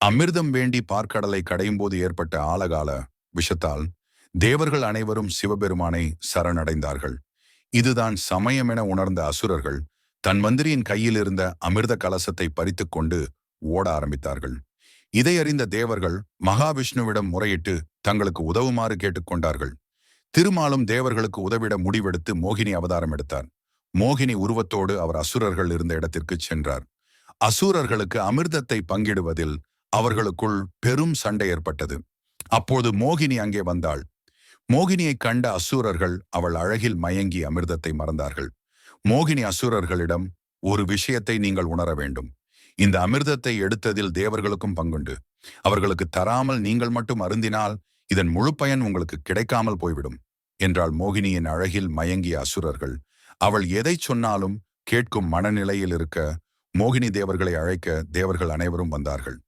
அமிர்தம் வேண்டி பார்க்கடலை கடையும் போது ஏற்பட்ட ஆலகால விஷத்தால் தேவர்கள் அனைவரும் சிவபெருமானை சரணடைந்தார்கள். இதுதான் சமயம் என உணர்ந்த அசுரர்கள் தன் மந்திரியின் கையில் இருந்த அமிர்த கலசத்தை பறித்துக் கொண்டு ஓட ஆரம்பித்தார்கள். இதை அறிந்த தேவர்கள் மகாவிஷ்ணுவிடம் முறையிட்டு தங்களுக்கு உதவுமாறு கேட்டுக்கொண்டார்கள் திருமாலும் தேவர்களுக்கு உதவிட முடிவெடுத்து மோகினி அவதாரம் எடுத்தார். மோகினி உருவத்தோடு அவர் அசுரர்கள் இருந்த இடத்திற்கு சென்றார். அசுரர்களுக்கு அமிர்தத்தை பங்கிடுவதில் அவர்களுக்குள் பெரும் சண்டை ஏற்பட்டது. அப்போது மோகினி அங்கே வந்தாள். மோகினியைக் கண்ட அசுரர்கள் அவள் அழகில் மயங்கி அமிர்தத்தை மறந்தார்கள். மோகினி அசுரர்களிடம் ஒரு விஷயத்தை நீங்கள் உணர வேண்டும். இந்த அமிர்தத்தை எடுத்ததில் தேவர்களுக்கும் பங்குண்டு. அவர்களுக்கு தராமல் நீங்கள் மட்டும் அருந்தினால் இதன் முழு பயன் உங்களுக்கு கிடைக்காமல் போய்விடும் என்றால் மோகினியின் அழகில் மயங்கிய அசுரர்கள். அவள் எதை சொன்னாலும் கேட்கும் மனநிலையில் இருக்க மோகினி தேவர்களை அழைக்க தேவர்கள் அனைவரும் வந்தார்கள்.